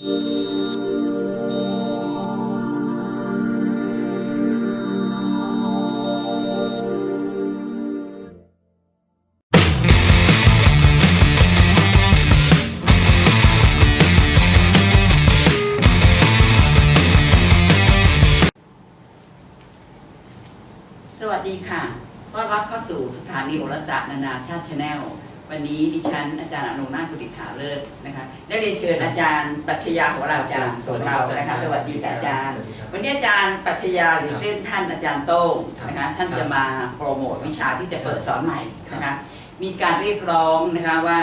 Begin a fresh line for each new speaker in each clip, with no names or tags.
สวัสดีค่ะต้อนรับเข้าสู่สถานีโหราศาสตร์นานาชาติชาแนล วันนี้ดิฉันอาจารย์อนุนาถกุดิษฐาเลิศนะคะได้เรียนเชิญอาจารย์ปรัชญาของเราอาจารย์ของเรานะคะสวัสดีค่ะอาจารย์ วันนี้อาจารย์ปรัชญาหรือเช่นท่านอาจารย์โต้งนะคะท่านจะมาโปรโมทวิชาที่จะเปิดสอนใหม่นะคะมีการเรียกร้องนะคะว่า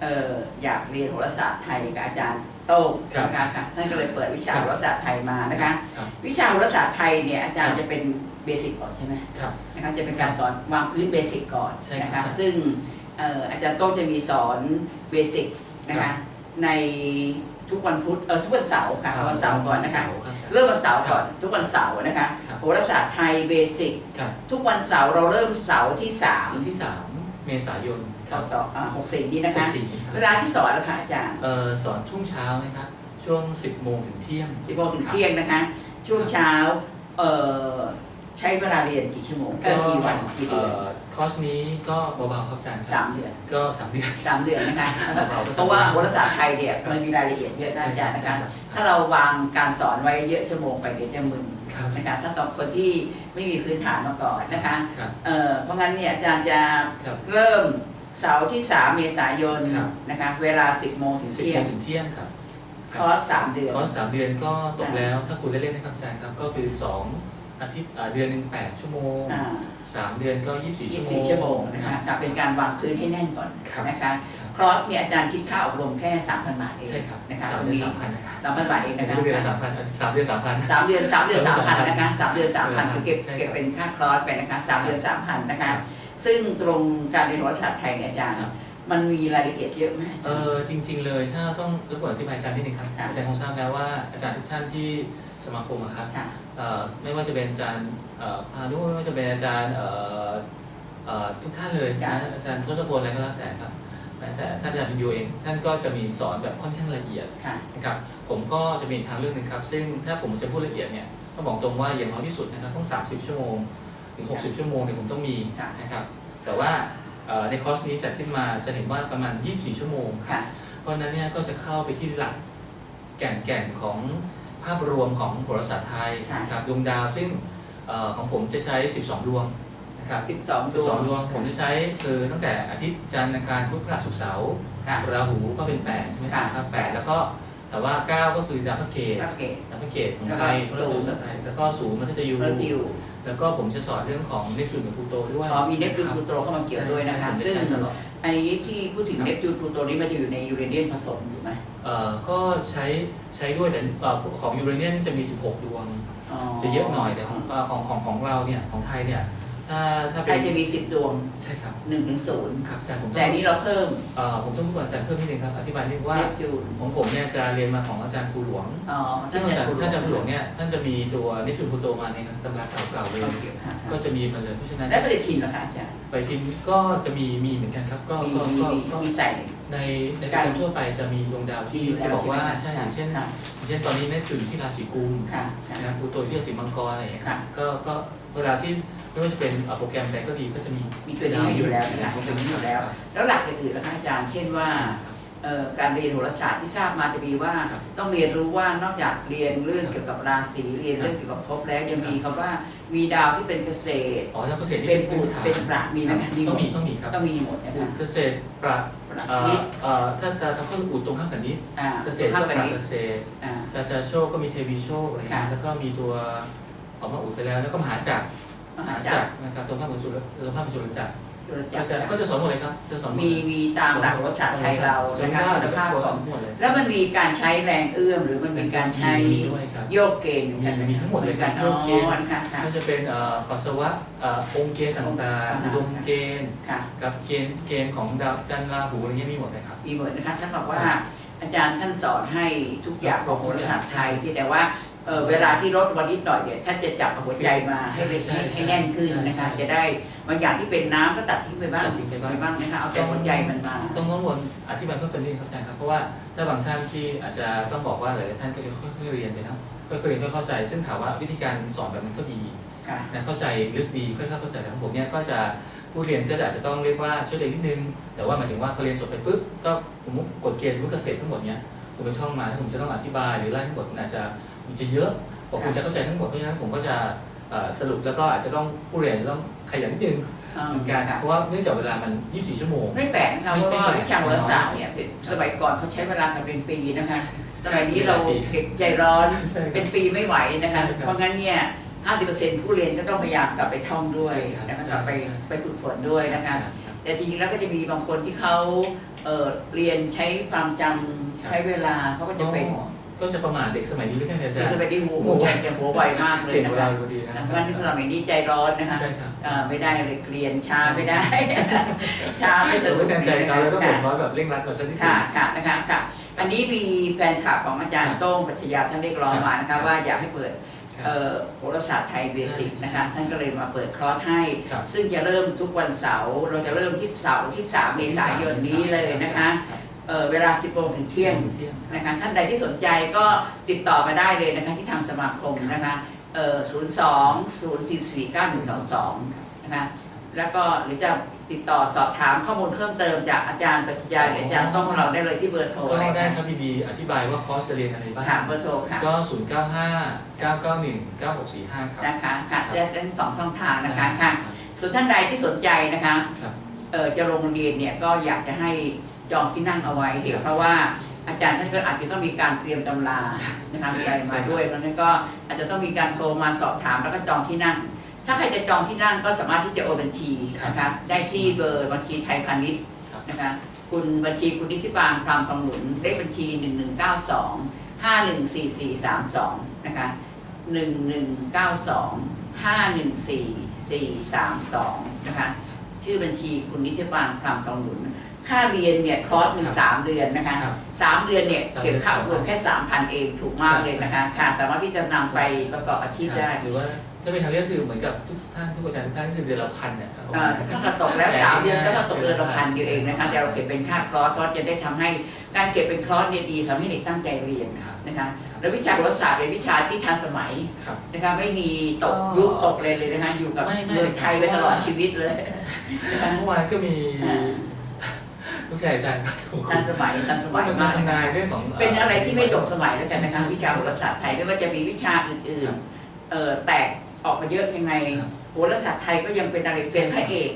เอ่ออยากเรียนโหราศาสตร์ไทยกับอาจารย์โต้งนะคะค่ะท่านก็เลยเปิดวิชาโหราศาสตร์ไทยมานะคะ
ครับ
วิชาโหราศาสตร์ไทยเนี่ยอาจารย์จะเป็นเบสิกก่อนใช่ไหม
ครับ
นะครับจะเป็นการสอนวางพื้นเบสิกก่อน
ใช่ครับ
นะครับ
ใช่
ซึ่งเอ่ออาจารย์โต้งจะมีสอนเบสิกนะ
ครั
คะ
บ
ในทุกวันพุธเออทุกวันเสาร์ค่ะวันเสาร์ก่อนนะคะ
เสารับ
เริ่มวันเสาร์ก่อนทุกวันเสาร์นะคะ
ครับ
โหราศาสตร์ไทยเบสิก
ครับ
ทุกวันเสาร์เราเริ่มเสาร์ที่สาม
วันที่สามเมษายน
พศหกสี่นี้นะคะ
สี่ครับ
เวลาที่สอนนะคะอาจารย์
เอ่อสอนช่วงเช้านะครับช่วง 10 โมงถึงเที่ยง
สิบโมงถึงเที่ยงนะคะ ช่วงเช้าเอ่อใช้เวลาเรียนกี่ชั่วโมงเกินกี่วันกี่เดือน
เอ่อ คอร์สนี้ก็เบาๆครับอาจารย์ค
สา
รับ
มเดือน
ก็สามเดือน
สามเดือนนะคะ
เบาๆก็
เพ
สาม
ราะว่า
ดือน
โหราศาสตร์ไทยเนี่ยมันมีรายละเอียดเยอะนะอาจารย์นะคะถ้าเราวางการสอนไว้เยอะชั่วโมงไปเดี๋ยวจะมึน
ครับ
นะคะถ้าต่อคนที่ไม่มีพื้นฐานมาก่อนนะคะ
ครับ
เอ่อเพราะงั้นเนี่ยอาจารย์จะ
ครับ
เริ่มเสาร์ที่ 3 เมษายน
ครับ
นะคะเวลา 10 โมงถึง
สิบ
เที่
โม
ยง
งถึงเที่ยงครับ
คอร์สสามเดือน
คอร์สสามเดือนก็ตกแล้วถ้าคุณเล่นๆนะครับอาจารย์ครับก็คือสอง อาทิตย์อ่าเดือนหนึ่งแปดชั่วโมง
อ่า
สามเดือนก็ยี่สิบสี่ชั่วโมง
24ชั่วโมงนะคะค่ะเป็นการวางพื้นให้แน่นก่อน
ครับ
นะคะ
ครับ
คอร์สเนี่ยอาจารย์คิดค่าอบรมแค่3,000บาทเอง
ใช่ครับ
นะคะ
สามเดือนสามพันนะครับ
สามพันบาทเอง
เดือ
นะ
น
คะ
เดือนละสามพันสามเดือนสามพัน
สามเดือนสามเดือนสามพัน
3,000
นะคะสามเดือนสามพัน
เออ
คือเก็บ
ใช่ครับ
เก็บเป็นค่าคลอสไปนะคะสามเดือนสามพันนะคะซึ่งตรงการเรียนรู้ศาสตร์ไทยเนี่ยอาจารย์
ครับ
มันมีรายละเอียดเยอะไหมอา
เอ
จารย์
อจริง ๆ เลยถ้าต้องรบกวนอธิบายอาจารย์นิดนึงครับ
ค่ะ
อาจารย์คงทราบแล้วว่าอาจารย์ทุกท่านที่สมาคมอะครับ
ค่ะ
เอ่อไม่ว่าจะเป็นอาจารย์เอ่อพานุไม่ว่าจะเป็นอาจารย์เอ่อเอ่อทุกท่านเลย
ค่ะ
นะอาจารย์ทศพลอะไรก็แล้วแต่ครับแม้แต่ท่านอาจารย์พินโยเองท่านก็จะมีสอนแบบค่อนข้างละเอียด
ค่ะ
นะครับผมก็จะมีอีกทางเลือกหนึ่งครับ ซึ่งถ้าผมจะพูดละเอียดเนี่ยต้องบอกตรงว่าอย่างน้อยที่สุดนะครับต้อง 30 ชั่วโมงถึง60 ชั่วโมงเนี่ยผมต้องมี
ค่ะ
นะครับแต่ว่าเอ่อ ในคอร์สนี้จัดขึ้นมาจะเห็นว่าประมาณ 24 ชั่วโมงครับ
ค่ะ
เพราะฉะนั้นเนี่ยก็จะเข้าไปที่หลักแก่นแก่นของภาพรวมของโหราศาสตร์ไทย
ค่ะ
นะครับดวงดาวซึ่งเอ่อของผมจะใช้ 12 ดวงนะครับ
สิบสองดวง
12ดวงผมจะใช้คือตั้งแต่อาทิตย์จันทร์อังคารพุธพฤหัสศุกร์เสาร์
ค่ะ
ราหูก็เป็น 8 ใช่ไหมครับ
ค่ะ
ครับ8แล้วก็แต่ว่า 9 ก็คือดาวพระเกต
โอเค
ดาวพระเกตของไทย
แล้วก็
โหราศาสตร์ไทยแล้วก็ศูนย์มัธยู
เริ่มที่อยู่
แล้วก็ผมจะสอนเรื่องของเนปจูนกับพลูโตด้วย
พอมีเนปจูน
ครับ
พลูโตเข้ามาเกี่ยวด้วยนะคะ
ใช่
ซึ่ง
ใช่ผมจใช้ตลอด
ไอ้ที่พูดถึง
ครับ
เนปจูนพลูโตนี่มันจะอยู่ในยูเรเนียนผสมถูกไหม
เอ่อก็ใช้ใช้ด้วยแต่เอ่อของยูเรเนียนจะมี 16 ดวง
อ๋อ
จะเยอะหน่อยแต่ของเอ่อของของของเราเนี่ยของไทยเนี่ย ถ้าถ้า
ไท
เป็น
ยจะมีสิบดวง
ใช่ครับ
หนึ่งถึงศูนย์
ครับอาจารย์ผม
แต่อันนี้เราเพิ่ม
เอ่อผมต้องพูดอาจารย์เพิ่มนิดนึงครับอธิบายนิดนึงว่า
เนปจูน
ของผมเนี่ยจะเรียนมาของอาจารย์ภูหลวง
อ๋อ
ซึ่งอาจารย์ถ้าอาจารย์ภูหลวงเนี่ยท่านจะมีตัวเนปจูนพลูโตมาในตำราเก่าๆเลย
ค่ะ
ก็จะมีมาเลยเพราะฉะนั้น
และปฏิทินเหรอคะอาจารย์
ไปทินก็จะมีมีเหมือนกันครับก็
มี
ก็
มี
ก็
มี
ก็
มีใส่
ในในประจำทั่วไปจะมีดวงดาวที่จะบอกว่าใช่อย่างเช่น
ค่ะ
อย่างเช่นตอนนี้เนปจูนอยู่ที่ราศีกุม
ค่ะค่ะ
นะครับพลูโตอยู่ที่ราศีมังกรอะไรอย่างเงี้ย
ค่ะ
ก็ก็เวลาที่ ไม่ว่าจะเป็นเอ่อโปรแกรมใดก็ดีก็จะมี
มีตัวนี้ให้อยู่แล้วนะคะมีตัวนี้อยู่แล้ว แล้วหลักอื่นๆนะคะอาจารย์ เช่นว่าเอ่อการเรียนโหราศาสตร์ที่ทราบมาจะมีว่า
ครับ
ต้องเรียนรู้ว่านอกจากเรียนเรื่องเกี่ยวกับราศีเรียนเรื่องเกี่ยวกับภพแล้วยังมีคำว่ามีดาวที่เป็นเกษตร
อ๋อแล้วเกษตรนี่
เป็น
เป็น
อุ
พื้น
ด
ฐาน
เป็นประมีไหมคะมีห
ต้อง
ม
มี
ด
ต้องมีครับ
ต้องมีหมดนะ
อุ
คะ
ดเกษตรปรัช
ประ
เอ่อ
นี้
เอ่อถ้าจะถ้าเพิ่มอุดตรงข้ามกันนี้
อ่า
เกษตร
ภา
ก็
พ
ป
แบบ
รัช
นี้
เกษตร
อ่า
ราชาโชคก็มีเทวีโชคอะไรอย่างเงี้ย
ค่ะ
แล้วก็มีตัวออกมาอุดไปแล้วแล้วก็มหาจักร
มหาจักร
นะครับตรงข้ามกับจุลตรงข้ามกับจุลจักร
จุล
ก็
จั
จะ
กร
ก็จะสอนหมดเลยครับจะสอนหมด
มีมีตามหลักโหราศาสตร์ไทยเรา
จน
นะคะ
ว่า
คุณภาพของ
หมดเลย
แล้วมันมีการใช้แรงเอื้อมหรือมันมีการใช้
มีด้วยครับ
โยกเกณฑ์อยู่กัน
มีมีทั้งหมดเลย
กัน
ครับโยกเกณฑ์
อ๋อค่ะค่ะ
ก็จะเป็นเอ่อปัสสาวะเอ่อองค์เกณฑ์ต่าง
อ่า
ๆอุดมเกณฑ์
ค่ะ
กับเกณฑ์เกณฑ์ของดาวจันทร์ราหูอะไรเงี้ยมีหมดเลยครับ
มีหมดนะคะสำหรับว่าอาจารย์ท่านสอนให้ทุกอย่างของโหราศาสตร์ไทยเพียงแต่ว่า เอ่อเวลาที่ลดวันนิดหน่อยเนี่ยท่านจะจับเอาหัวใจมาให้เลย
ใช่
ให้แน่นขึ้นนะคะ
ใช่
จะได้บางอย่างที่เป็นน้ำก็ตัดทิ้งไปบ้าง
ตัดทิ้งไปบ้าง
บ้างนะคะเอาแต่หัวใจมันมา
ต้องรบกวนอธิบายเพิ่มเติมนิดนึงครับอาจารย์ครับเพราะว่าถ้าบางท่านที่อาจจะต้องบอกว่าหลายๆท่านก็จะค่อยๆเรียนไปนะค่อยๆเรียนค่อยๆเข้าใจ ซึ่งถามว่าวิธีการสอนแบบนั้นก็ดี
ค่ะ
นะเข้าใจลึกดีค่อยๆเข้าใจแต่ของผมเนี่ยก็จะผู้เรียนก็จะอาจจะต้องเรียกว่าช่วยเรียนนิดนึง แต่ว่าหมายถึงว่าพอเรียนจบไปปุ๊บก็ผมมุกกฎเกณฑ์สมมติเกษตรทั้งหมดเนี่ยผมเป็นช่องมาถ้าผมจะต้องอธิบายหรือไล่ทั้งหมดมันอาจจะ มันจะเยอะกว่าคุณจะเข้าใจทั้งหมดเพราะฉะนั้นผมก็จะเอ่อสรุปแล้วก็อาจจะต้องผู้เรียนจะต้องขยันนิดนึง
อ่า
เหมือนกัน
ค่ะ
เพราะว่าเนื่องจากเวลามัน 24 ชั่วโมง
ไม่แปลกนะคะ
ไม่
เพราะว่า
ไม่แปลก
วิชาโหราศาสตร์เนี่ยเป็นสมัยก่อนเขาใช้เวลากันเป็นปีนะคะสมัยนี้เราเด็กใจร้อน
ใช่ครับ
เป็นปีไม่ไหวนะคะ
ใช่ครับ
เพราะงั้นเนี่ย 50%ผู้เรียนก็ต้องพยายามกลับไปท่องด้วย
ใช่ครับ
นะคะ
ใช่
กลับไป
ใช่
ไปฝึกฝนด้วยนะคะ
รับ
แต่จริงๆแล้วก็จะมีบางคนที่เขาเอ่อเรียนใช้ความจำ
ครับ
ใช้เวลาเขาก็จะเป็น
ก็จะประมาทเด็กสมัยนี้ไม่ใช่อาจาร
คือ
ย์
ไปดีหัวหัวใจจะหัวไวมากเลย
เก่ง
นะ
เว
คะ
ลาพอดีนะ
นะเพราะงั้นสมัยนี้ใจร้อนนะคะ
ใช่ครับ
อ่าไม่ได้เลยเรียนช้าไม่ได้ช้าไม่ส
แต่
นุ
ไม่
ก
แทนใจเขาแล้วก็บ
ค่ะ
ทร้อยแบบเร่งรัดแบบสักนิดหนึ
ค่ะ
ง
ค่ะนะคะค่ะ อันนี้มีแฟนคลับของอาจารย์โต้งปัชญาท่านเรียกร้องมานะคะว่าอยากให้เปิด
ครับ
เอ่อโหราศาสตร์ไทยเบสิกนะคะท่านก็เลยมาเปิดคลอร์สให้
ครับ
ซึ่งจะเริ่มทุกวันเสาร์เราจะเริ่มที่เสาร์ที่ 3 เมษายนนี้เลยนะคะ เอ่อเวลา 10โมงถึงเที่ยง
เที่ยง
นะคะท่านใดที่สนใจก็ติดต่อมาได้เลยนะคะที่ทางสมาคมนะคะเอ่อ02 044 9122 นะคะแล้วก็หรือจะติดต่อสอบถามข้อมูลเพิ่มเติมจากอาจารย์ปัญญาหรืออาจารย์ต้องของเราได้เลยที่เบอร์โทร
ก็
นะ
ได้
คะ
ครับดีๆอธิบายว่าคอร์สจะเรียนอะไรบ้าง
ค่ะเบอร์โทรค่ะ
ก็ 0 9 5 9 9 1 9 6 4 5 ครับ
นะคะค่ะ
ครับ
ได้ทั้งสองช่องทางนะคะค่ะส่วนท่านใดที่สนใจนะคะ
ครับ
เอ่อจะลงเรียนเนี่ยก็อยากจะให้ จองที่นั่งเอาไว้เหตุเพราะว่าอาจารย์ท่านก็อาจจะต้องมีการเตรียมตำรานะคะมีอะไรมาด้วยเพราะฉะนั้นก็อาจจะต้องมีการโทรมาสอบถามแล้วก็จองที่นั่ง ถ้าใครจะจองที่นั่งก็สามารถที่จะโอนบัญชีนะคะได้ที่เบอร์บัญชีไทยพาณิชย์
ครับ
นะคะคุณบัญชีคุณนิติบาลพรามทองหนุนเลขบัญชี 1192 514432 นะคะ 1192 514432 นะคะ ชื่อบัญชีคุณนิติบาลพรามทองหนุน ค่าเรียนเนี่ยคอร์สหนึ่งสามเดือนนะคะ
ครับ
สามเดือนเนี่ย
สามเดือน
เก็บค่ารวมแค่สามพันเองถูกมากเลยนะคะค่ะสามารถที่จะนำไปประกอบอาชีพได้
หรือว่าถ้าเป็นทางเลือกคือเหมือนกับทุกท่านทุกอาจารย์ทุกท่านก็คือเดือนละพันเนี่ย
เอ่อถ้าตกแล้วสามเดือนก็ถ้าตกเดือนละพันเดียวเองนะคะเดี๋ยวเราเก็บเป็นค่าคอร์สก็จะได้ทำให้การเก็บเป็นคอร์สเนี่ยดีทำให้เด็กตั้งใจเรียน
ครับ
นะคะแล้ววิชาโหราศาสตร์เป็นวิชาที่ทันสมัย
ครับ
นะคะไม่มีตก
อ๋อ
ยุคตกเลยเลยนะคะอยู่กับ
ไม่ไม่
เมืองไทยไปตลอดชีวิตเลยนะคะ
เมื่อวานก็มี
อ่า
ลูกชายอาจารย์ครับผม
ทันสมัยทันสมัย
เป็น
มาก
ทำนายเรื่องของ
เป็นอะไรที่ไม่ตกสมัยแล้วกันนะคะวิชาโหราศาสตร์ไทยไม่ว่าจะมีวิชาอื่นๆเอ่อแตกออกมาเยอะยังไง
ครับ
โหราศาสตร์ไทยก็ยังเป็นอะไรเป็นพระเอก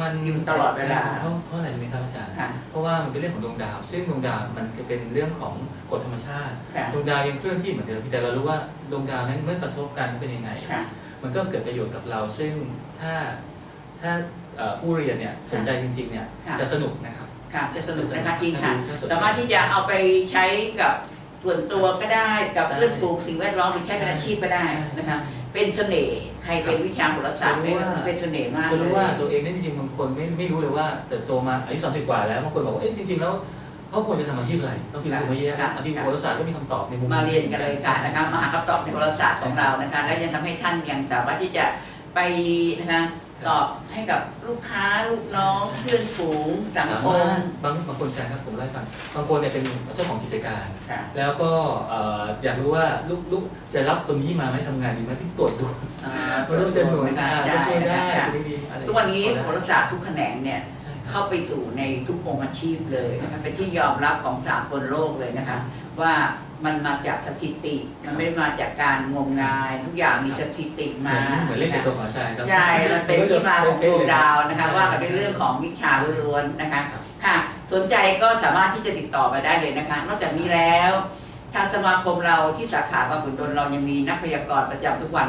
มัน
อยู่ตลอดเวลา
เพราะเพราะอะไรรู้ไหมครับอาจารย์
ค่ะ
เพราะว่ามันเป็นเรื่องของดวงดาว ซึ่งดวงดาวมันจะเป็นเรื่องของกฎธรรมชาติ
ค่ะ
ดวงดาวยังเคลื่อนที่เหมือนเดิมแต่เรารู้ว่าดวงดาวนั้นเมื่อกระทบกันเป็นยังไง
ค่ะ
มันก็เกิดประโยชน์กับเรา ซึ่งถ้าถ้าเอ่อผู้เรียนเนี่ยสนใจจริงๆเนี่ย
ค่ะ
จะสนุกนะครับ
ค่ะจะสนุกนะคะจริงค่ะ
ถ้สนใจ
สามารถที่จะเอาไปใช้กับส่วนตัวก็ได้กับ
ได้
เพื่อนฝูงสิ่งแวดล้อมหรือใช้เป็นอาชีพก็ได้นะคะ เป็นเสน่ห์ใครเป็นวิชาโหราศาสตร์ไม่เป็นเสน่ห์มาก
จะรู้ว่า
เลย
ตัวเองเนี่ยจริงๆบางคนไม่ไม่รู้เลยว่าเติบโตมาอายุ30กว่าแล้วบางคนบอกว่าเอ๊ะจริง ๆ แล้วเขาควรจะทำอาชีพอะไรต้องพิจารณามาเยอะ
ค่ะ
อาชีพ
ค่ะ
โหราศาสตร์ก็มีคำตอบในมุม
มาเรียนกันเลยค่ะนะคะมาหาคำตอบในโหราศาสตร์ของเรานะคะและยังทำให้ท่านยังสามารถที่จะไปนะคะ ตอบให้กับลูกค้าลูกน้องเพื่อนฝูงสัง
สา
ค
มามรถบางบางคนแชร์ครับผมไล่าให้ฟังบางคนเนี่ยเป็นเจ้าของกิจการ
ค่ะ
แล้วก็เอ่ออยากรู้ว่าลูกลูกจะรับคนนี้มาไหมทำงานดีไหมพี่ตรวจดู
อ่า
ไม่รู้จะหน่วย
นะคะ
อ่าจะช่วยได้
ค่ะ
คนนี้ดีอะไร
ทุกวันนี้โหราศาสตร์ทุกแขนงเนี่ย
ใช่ครับ
เข้าไปสู่ในทุกวงอาชีพเลยนะคะเป็นที่ยอมรับของสากลโลกเลยนะคะ ว่า มันมาจากสถิติ มันไม่ได้มาจากการงมงายทุกอย่างมีสถิติ
เหมื
มา
อนเหมือนเลขเจ็ดตัวขอชายครับ
ใช่มันเป็นที่มาของดวงดาวนะคะ
ใช่
ว่ากันเป็นเรื่องของวิชาล้วนๆนะคะ
ครับ
ค่ะ สนใจก็สามารถที่จะติดต่อมาได้เลยนะคะ นอกจากนี้แล้วทางสมาคมเราที่สาขาบางขุนนนท์เรายังมีนักพยากรณ์ประจำทุกวัน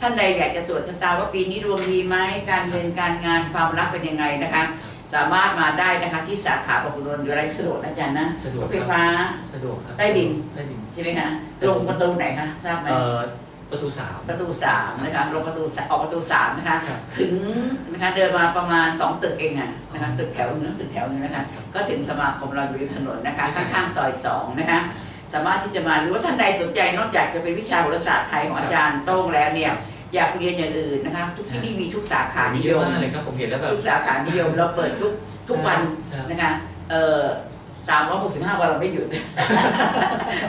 ท่านใดอยากจะตรวจชะตาว่าปีนี้ดวงดีไหมการเงินการงานความรักเป็นยังไงนะคะ สามารถมาได้นะคะที่สาขาบางขุนนนท์อยู่ไรสะดวกนะอาจารย์นะ
สะดวก
รถ
ค
ไฟ
รับ
ฟ้า
สะดวกครับ
ใต้ดิน
ใต้ดิน
ใช่ไหมคะลงประตูไหนคะทราบไหม
เอ่อประตูสาม
ประตูสามนะคะลงประตูสามออกประตูสามนะคะ
ครับ
ถึงนะคะเดินมาประมาณ2ตึกเองอะนะคะตึกแถวหนึงตึกแถวหนึงนะคะก็ถึงสมาคมเราอยู่ริมถนนนะคะข้างๆซอย2นะคะสามารถที่จะมาหรือว่าท่านใดสนใจนอกจากจะเป็นวิชาโหราศาสตร์ไทยของอาจารย์โต้งแล้วเนี่ย อยากเรียนอย่างอื่นนะคะ ทุกที่นี่มีทุกสาขา
มี
นิ
เย
ย
อะ
ม
มากเลยครับผมเห็นแล้วแบบ
ทุกสาขานิยมเราเปิดทุกทุกวัน
ใช่
นะคะเอ่อสามร้อยหกสิบห้าวันเราไม่หยุด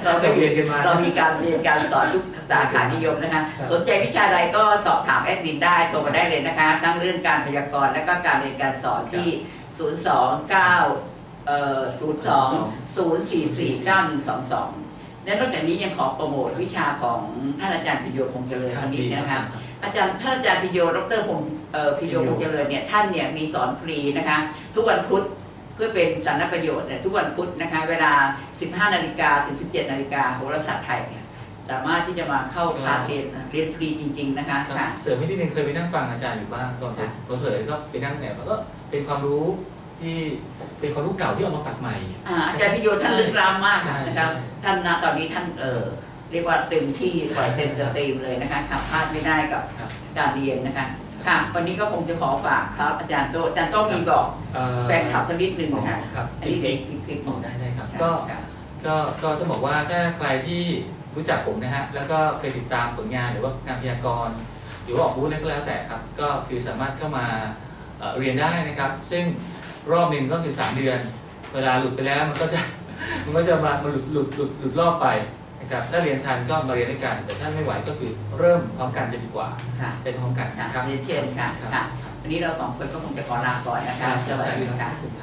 เราไม่
เรา
หยุ
เรีย
ด
นกันมา
เรามีการเรียนการสอนทุกสาขานิยมนะคะ
ครับ
สนใจวิชาใดก็สอบถามแอดมินได้โทรมาได้เลยนะคะ ทั้งเรื่องการพยากรณ์และก็การเรียนการสอนที่ 0 2 9เอ่อ02 044 9122 และนอกจากนี้ยังขอโปรโมทวิชาของท่านอาจารย์พิโยพงษ์เจริญ
ค
สั
รับ
กนิ
ดี
ด
ครั
นะคะ
บ
อาจารย์ท่านอาจารย์พิโยดรพงษ์เอ่อพิโยพงษ์เจริญเนี่ยท่านเนี่ยมีสอนฟรีนะคะทุกวันพุธเพื่อเป็นสาธารณประโยชน์เนี่ยทุกวันพุธนะคะเวลา 15 นาฬิกาถึง 17 นาฬิกาโหราศาสตร์ไทยเนี่ยสามารถที่จะมาเข้าคลาสเรียนเรียนฟรีจริง ๆ นะคะ
ครับ
ค่ะ
เสริมให้นิดนึงเคยไปนั่งฟังอาจารย์อยู่บ้างตอนผม
ค่ะ
ผมเผยก็ไปนั่งเนี่ยมันก็เป็นความรู้ ที่เป็นความรู้เก่าที่เอามาปักใหม่
อ่าอาจารย์พิโยท่านลึกล้ำมาก
ใช่
นะครับ
ใช่
ท่านนะตอนนี้ท่านเออเรียกว่าเต็มที่ปล่อยเต็มสตรีมเลยนะคะขับพลาดไม่ได้กับ
ครับ
การเรียนนะคะ ค่ะ วันนี้ก็คงจะขอฝากครับอาจารย์โตอาจารย์โต้มีบอก
เอ่อ
แฟนคลับสักนิดหนึ่งนะคะ
ครับ
อันนี้เด็กคลิปคลิป
อ๋อได้ได้ครับ
ค่ะ
ก็
ค่ะ
ก็ก็ต้องบอกว่าถ้าใครที่รู้จักผมนะฮะ แล้วก็เคยติดตามผลงานหรือว่างานพยากรณ์หรือว่าออกบูธอะไรก็แล้วแต่ครับ ก็คือสามารถเข้ามาเอ่อเรียนได้นะครับ ซึ่ง รอบหนึ่งก็คือ 3 เดือน เวลาหลุดไปแล้วมันก็จะมันก็จะมามันหลุดหลุดหลุดหลุดรอบไปนะครับถ้าเรียนทันก็มาเรียนด้วยกัน แต่ถ้าไม่ไหวก็คือเริ่มพร้อมกันจะดีกว่า
ค่ะ
เป็นพร้อมกัน
ค่ะ
นะครับ
เรียนเชิญค่ะ
ครับ
ค่ะ
ครับ
วันนี้เราสองคนก็คงจะขอลาก่อนนะคะสวัสดีค่ะ
ขอบณรับ